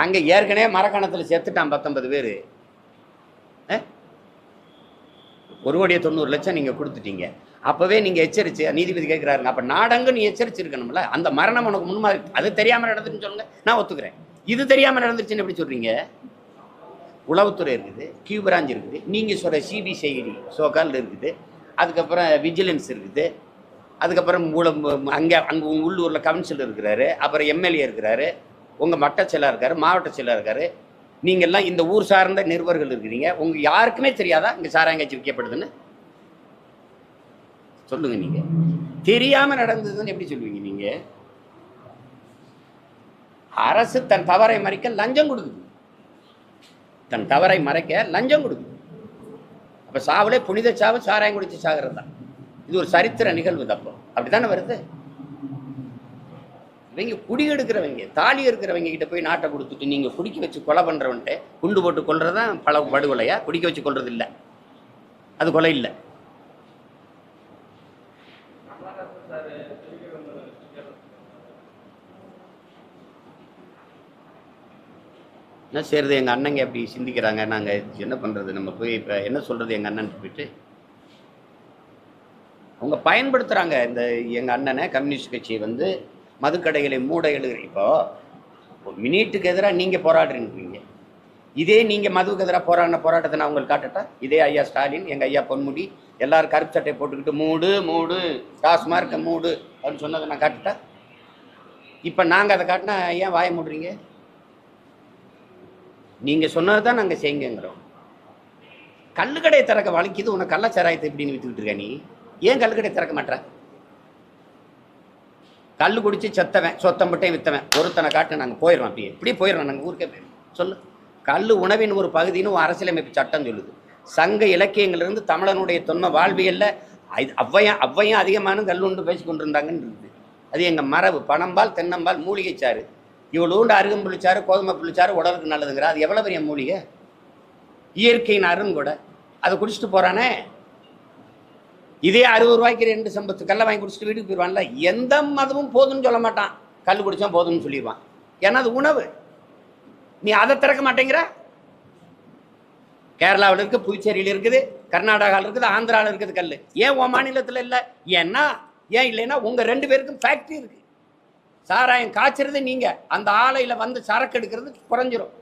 அங்கே ஏற்கனவே மரக்கணத்தில் செத்துட்டான் பத்தொன்பது பேர். ஒரு கோடியே தொண்ணூறு லட்சம் நீங்கள் கொடுத்துட்டீங்க. அப்போவே நீங்கள் எச்சரிச்சு நீதிபதி கேட்குறாருங்க அப்போ நாடங்கு நீ எச்சரிச்சிருக்கணும்ல? அந்த மரணம் உனக்கு முன்மாதிரி அது தெரியாமல் நடந்துச்சுன்னு சொல்லுங்க. நான் ஒத்துக்கிறேன். இது தெரியாமல் நடந்துருச்சுன்னு எப்படி சொல்கிறீங்க உளவுத்துறை இருக்குது கியூ பிரான்ச் இருக்குது நீங்கள் சொல்கிற சிபிசிஐடி சோகால் இருக்குது அதுக்கப்புறம் விஜிலன்ஸ் இருக்குது அதுக்கப்புறம் அங்கே அங்கே உள்ளூரில் கவுன்சிலர் இருக்கிறாரு அப்புறம் எம்எல்ஏ இருக்கிறாரு உங்கள் மட்ட செயலாக இருக்காரு மாவட்ட செயலாக இருக்காரு. நீங்கள்லாம் இந்த ஊர் சார்ந்த நிருபர்கள் இருக்கிறீங்க. உங்கள் யாருக்குமே தெரியாதா இங்கே சாராயங்காய்ச்சி விற்கப்படுதுன்னு? சொல்லுங்க நீங்க. தெரியாம நடந்ததுன்னு எப்படி சொல்லுவீங்க நீங்க? அரசு தன் தவறை மறைக்க லஞ்சம் கொடுக்குது. தன் தவறை மறைக்க லஞ்சம் கொடுக்குது. அப்போ சாவுலே புனித சாவு சாராயம் குடிச்சு சாகிறது தான் இது ஒரு சரித்திர நிகழ்வு தப்போ? அப்படித்தானே வருது? இவங்க குடி எடுக்கிறவங்க தாலி இருக்கிறவங்க கிட்ட போய் நாட்டை கொடுத்துட்டு நீங்க குடிக்க வச்சு கொலை பண்றவன்ட்டு குண்டு போட்டு கொல்றதுதான் பல படுகொலையா குடிக்க வச்சு கொள்றது இல்லை அது கொலை இல்லை. என்ன செய்யறது எங்கள் அண்ணங்க அப்படி சிந்திக்கிறாங்க. நாங்கள் என்ன பண்ணுறது நம்ம போய் இப்போ என்ன சொல்கிறது எங்கள் அண்ணன் போயிட்டு? அவங்க பயன்படுத்துகிறாங்க இந்த எங்கள் அண்ணனை கம்யூனிஸ்ட் கட்சியை வந்து மதுக்கடைகளை மூட எழுதுற இப்போ மினிட்டுக்கு எதிராக நீங்கள் போராடுறீங்க. இதே நீங்கள் மதுவுக்கு எதிராக போராடின போராட்டத்தை நான் உங்களுக்கு காட்டட்டா? இதே ஐயா ஸ்டாலின் எங்கள் ஐயா பொன்முடி எல்லாரும் கருப்பு சட்டை போட்டுக்கிட்டு மூடு மூடு டாஸ்மார்க்க மூடு அப்படின்னு சொன்னதை நான் காட்டுட்டா? இப்போ நாங்கள் அதை காட்டினா ஏன் வாய மூடுறீங்க? நீங்கள் சொன்னது தான் நாங்கள் செய்யுங்கிறோம். கல்லுக்கடையை திறக்க வலிக்குது உனக்கு கள்ளச்சாராயத்தை எப்படின்னு விற்றுக்கிட்டு இருக்க நீ. ஏன் கல்லுக்கடையை திறக்க மாட்டேற? கல் குடிச்சு செத்தவன் சொத்தம் மட்டும் வித்தவன். ஒருத்தனை காட்டு நாங்கள் போயிடுறோம் அப்படியே. இப்படியே போயிடுறோம் நாங்கள் ஊருக்கே போயிடுவோம் சொல்லு. கல் உணவின் ஒரு பகுதின்னு ஒரு அரசியலமைப்பு சட்டம் சொல்லுது. சங்க இலக்கியங்களிலிருந்து தமிழனுடைய தொன்ம வாழ்வியல்ல இது ஔவையும் அவ்வையும் அதிகமான கல்லுண்டு பேசி கொண்டிருந்தாங்கன்னு இருக்குது அது எங்கள் மரபு. பணம்பால் தென்னம்பால் மூலிகை சாறு. இவ்வளோண்டு அருகம் புளிச்சாறு கோதுமை புளிச்சாறு உடலுக்கு நல்லதுங்கிற. அது எவ்வளோ பெரிய மூலிகை? இயற்கையின் அருங்கூட. அதை குடிச்சிட்டு போகிறானே இதே அறுபது ரூபாய்க்கு ரெண்டு சம்பத்து கல்லை வாங்கி குடிச்சிட்டு வீட்டுக்கு போயிடுவான்ல. எந்த மதமும் போதும்னு சொல்ல மாட்டான். கல் குடிச்சா போதும்னு சொல்லிடுவான். ஏன்னா அது உணவு. நீ அதை திறக்க மாட்டேங்கிற? கேரளாவில் இருக்கு புதுச்சேரியில் இருக்குது கர்நாடகாவில் இருக்குது ஆந்திராவில் இருக்குது கல் ஏன் உன் மாநிலத்தில் இல்லை? ஏன்னா ஏன் இல்லைன்னா உங்கள் ரெண்டு பேருக்கும் ஃபேக்ட்ரி இருக்கு. சாராயம் காய்ச்சறது நீங்கள் அந்த ஆலையில் வந்து சரக்கு எடுக்கிறது குறைஞ்சிரும்.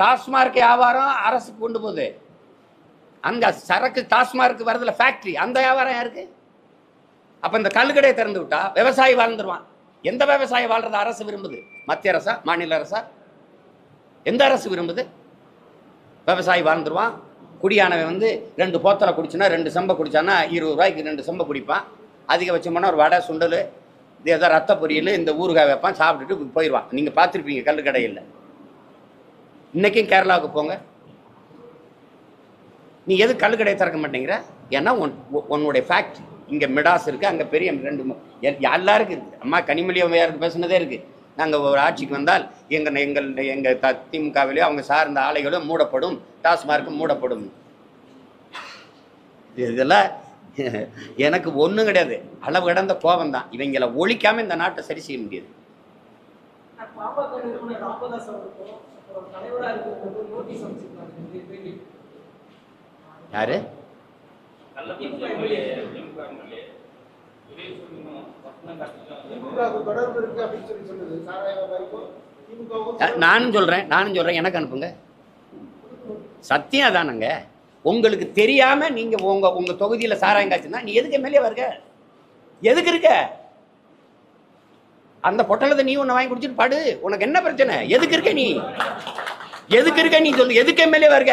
டாஸ்மார்க் வியாபாரம் அரசுக்கு கொண்டு போகுது. அங்க சரக்கு டாஸ்மார்க் வரதுல ஃபேக்டரி அந்த வியாபாரம் யாருக்கு? அப்ப இந்த கல்லுக்கடையை திறந்து விட்டா விவசாயி வாழ்ந்துருவான். எந்த விவசாயி வாழ்றது அரசு விரும்புது? மத்திய அரசா மாநில அரசா? எந்த அரசு விரும்புது? விவசாயி வாழ்ந்துருவான். குடியானவன் வந்து ரெண்டு போத்தலை குடிச்சுனா ரெண்டு செம்பை குடிச்சானா இருபது ரூபாய்க்கு ரெண்டு செம்பை குடிப்பான். அதிகபட்சமான ஒரு வடை சுண்டல் இது ஏதோ ரத்த பொரியல் இந்த ஊறுகாய் வைப்பான் சாப்பிட்டுட்டு போயிடுவான். நீங்கள் பார்த்துருப்பீங்க கல்லுக்கடையில் இன்றைக்கும் கேரளாவுக்கு போங்க. நீ எது கல்லுக்கடையை திறக்க மாட்டேங்கிற? ஏன்னா உன் உன்னுடைய ஃபேக்ட்ரி இங்கே மிடாஸ் இருக்குது அங்கே பெரிய ரெண்டு எல்- எல்லாருக்கும் இருக்குது அம்மா கனிமொழி அம்மையாருக்கு பேசுனதே இருக்குது நாங்கள் ஒரு ஆட்சிக்கு வந்தால் எங்கள் எங்கள் எங்கள் த திமுகவிலேயோ அவங்க சார்ந்த ஆலைகளும் மூடப்படும். டாஸ்மார்க்கும் மூடப்படும். இதெல்லாம் எனக்கு ஒன்றும் கிடையாது. அளவு கடந்த கோபம் தான். இவங்களை ஒழிக்காமல் இந்த நாட்டை சரி செய்ய முடியாது. பாமக நிறுவனர் ராமதாஸ் அவருக்கும் தலைவராக இருக்கிறவங்க நோட்டீஸ் அமைச்சிருக்காங்க அஹ், நானும் சொல்கிறேன் நானும் சொல்கிறேன் எனக்கு அனுப்புங்க. சத்தியம் அதானுங்க. உங்களுக்கு தெரியாம நீங்க உங்க உங்க தொகுதியில சாராயம் காய்ச்சுனா நீ எதுக்கு எம்எல்ஏ வருக எதுக்கு இருக்க? அந்த பொட்டலத்தை நீ ஒன்று வாங்கி குடிச்சிட்டு படு. உனக்கு என்ன பிரச்சனை? எதுக்கு இருக்க நீ? எதுக்கு இருக்க நீ சொல்லு? எதுக்கு எம்எல்ஏ வருக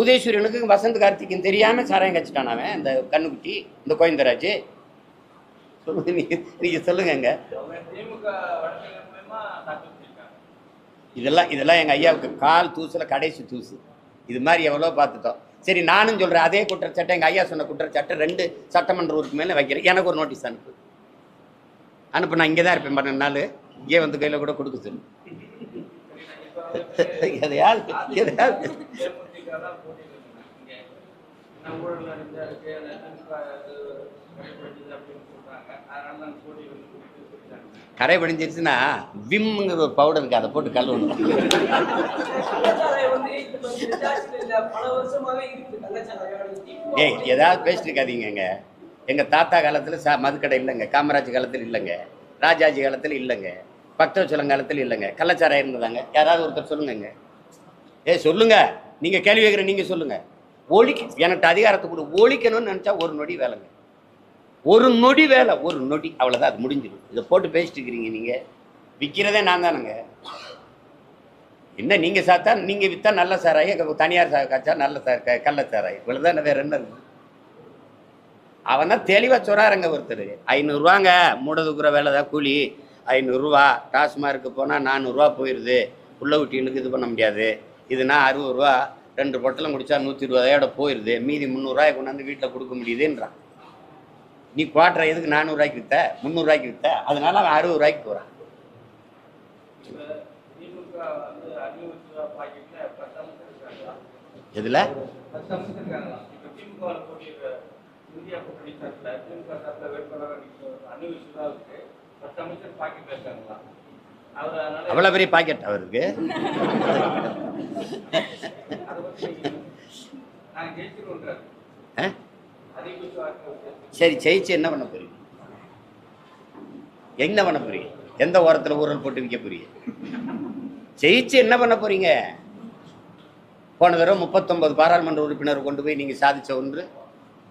உதயசூரியனுக்கு வசந்த் கார்த்திக்கும் தெரியாம சாராயம் கச்சிட்டான் அவன் இந்த கண்ணுக்குட்டி இந்த கோயந்தராஜ். சொல்லுங்க நீங்க சொல்லுங்க சொல்லுங்கங்க. இதெல்லாம் இதெல்லாம் எங்கள் ஐயாவுக்கு கால் தூசில் கடைசி தூசு. இது மாதிரி எவ்வளோ பார்த்துட்டோம். சரி நானும் சொல்கிறேன் அதே குற்றச்சாட்டை எங்கள் ஐயா சொன்ன குற்றச்சாட்டை ரெண்டு சட்டமன்ற உறுப்பு மேலே வைக்கிறேன். எனக்கு ஒரு நோட்டீஸ் அனுப்பு. அனுப்பு நான் இங்கே தான் இருப்பேன் பண்ண நாள் இங்கே வந்து கையில் கூட கொடுக்க சொல்லு. எதையாவது எதையாவது. தான். இங்க நடந்திருக்கு, அந்த திமுக இது கடைபிடிச்சது அப்படின்னு சொல்றாங்க. அதனால இருக்கோம்னு சொல்லிட்டாங்க. கரை படிஞ்சிருச்சுன்னா விம்ங்கிற ஒரு பவுடர் இருக்குது அதை போட்டு கழுவணும் இருக்கு ஏய் ஏதாவது பேசிட்டு இருக்காதீங்கங்க எங்கள் தாத்தா காலத்தில் சா மதுக்கடை இல்லைங்க காமராஜ் காலத்தில் இல்லைங்க ராஜாஜி காலத்தில் இல்லைங்க பக்தவச்சலம் காலத்தில் இல்லைங்க கள்ளச்சாராயம் இருந்ததாங்க யாராவது ஒருத்தர் சொல்லுங்கங்க ஏ சொல்லுங்க நீங்கள் கேள்வி கேட்குற நீங்கள் சொல்லுங்க. ஒழிக்க எனக்கு அதிகாரத்தை கொடு. ஒழிக்கணும்னு நினச்சா ஒரு நொடி வேலைங்க. ஒரு நொடி வேலை ஒரு நொடி. அவ்வளோதான் அது முடிஞ்சிடும். இதை போட்டு பேசிட்டு இருக்கிறீங்க நீங்கள் விற்கிறதே நான் தானுங்க. என்ன நீங்கள் சாத்தா நீங்கள் விற்றா நல்ல சாராயம் தனியார் சா காய்ச்சா நல்ல சார் க- கள்ள சாராயம் இவ்வளோதான் வேறு என்ன இருக்குது அவன் தான் தெளிவாக சொல்கிறாருங்க ஒருத்தர் ஐநூறுரூவாங்க மூடதுக்குற வேலை தான் கூலி. ஐநூறுரூவா டாஸ்மார்க்கு போனால் நானூறுரூவா போயிடுது உள்ள வீட்டிகளுக்கு இது பண்ண முடியாது. இதுனா அறுபது ரூபா ரெண்டு பொட்டலம் குடித்தா நூற்றி இருபதாயோட போயிடுது மீதி முந்நூறுரூவாயை கொண்டாந்து வீட்டில் கொடுக்க முடியுதுன்றான். நீ குவாட்டரை எதுக்கு நானூறுரூவாய்க்கு வித்த? முந்நூறுரூவாய்க்கு வித்த? அதனால அவன் அறுபது ரூபாய்க்கு போகிறான் எதில்? பத்து அம்சம் இருக்காங்களா? இப்ப திமுகவுல போட்டியிடுற இந்தியா கூட்டணி சார்பில் திமுக சார்பில் வேட்பாளராக நிற்கிற அறுபது ரூபாவுக்கு பத்து அமைச்சர் பாக்கெட்ல இருக்காங்களா? அவர் அதனால அவ்வளோ பெரிய பாக்கெட் அவருக்கு. சரி ஜெயிச்சு என்ன பண்ண போறீங்க? என்ன பண்ண போறீங்க? எந்த ஓரத்தில் ஊரல் போட்டு விற்க போறீங்க? ஜெயிச்சு என்ன பண்ண போறீங்க? போன தடவை முப்பத்தொன்பது பாராளுமன்ற உறுப்பினர் கொண்டு போய் நீங்கள் சாதிச்ச ஒன்று.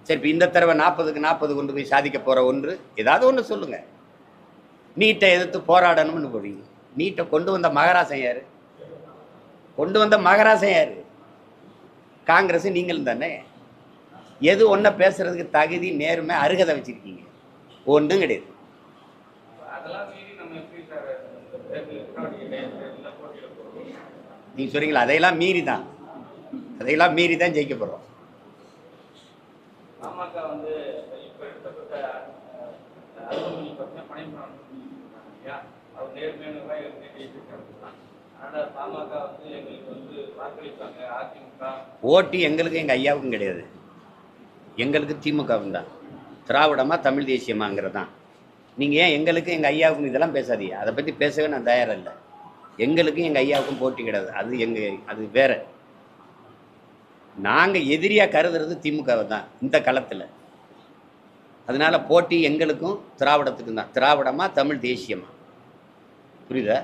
சரி இப்போ இந்த தடவை நாற்பதுக்கு நாற்பது கொண்டு போய் சாதிக்க போகிற ஒன்று. ஏதாவது ஒன்று சொல்லுங்க. நீட்டை எதிர்த்து போராடணும்னு போறீங்க. நீட்டை கொண்டு வந்த மகராசன் யாரு? கொண்டு வந்த மகராசன் யாரு? காங்கிரஸ் நீங்களும் தானே? எது ஒன்றை பேசுறதுக்கு தகுதி நேர்மை அருகதை வச்சிருக்கீங்க? ஒன்றும் கிடையாது. நீங்கள் சொல்றீங்களா? அதையெல்லாம் மீறி தான் அதையெல்லாம் மீறி தான் ஜெயிக்க போகிறோம் பாமக வந்து இப்ப எடுக்கப்பட்ட அலுவலி பத்தின பணிபுரம் இல்லையா அவர் நேர்மையானவராக இருந்து ஜெயிச்சிருக்காங்க அதனால பாமக வந்து எங்களுக்கு வந்து வாக்களிப்பாங்க அதிமுக ஓட்டு எங்களுக்கு எங்கள் ஐயாவுக்கும் கிடையாது. எங்களுக்கு திமுகவும் தான். திராவிடமா தமிழ் தேசியமாங்கிறது தான் நீங்கள் ஏன் எங்களுக்கு எங்கள் ஐயாவுக்கும் இதெல்லாம் பேசாதீங்க. அதை பற்றி பேசவே நான் தயாராக இல்லை எங்களுக்கும் எங்கள் ஐயாவுக்கும் போட்டி கிடையாது. அது எங்கள் அது வேற. நாங்கள் எதிரியாக கருதுறது திமுகவை தான் இந்த களத்தில் அதனால் போட்டி எங்களுக்கும் திராவிடத்துக்கும் தான். திராவிடமா தமிழ் தேசியமா? புரியுதா?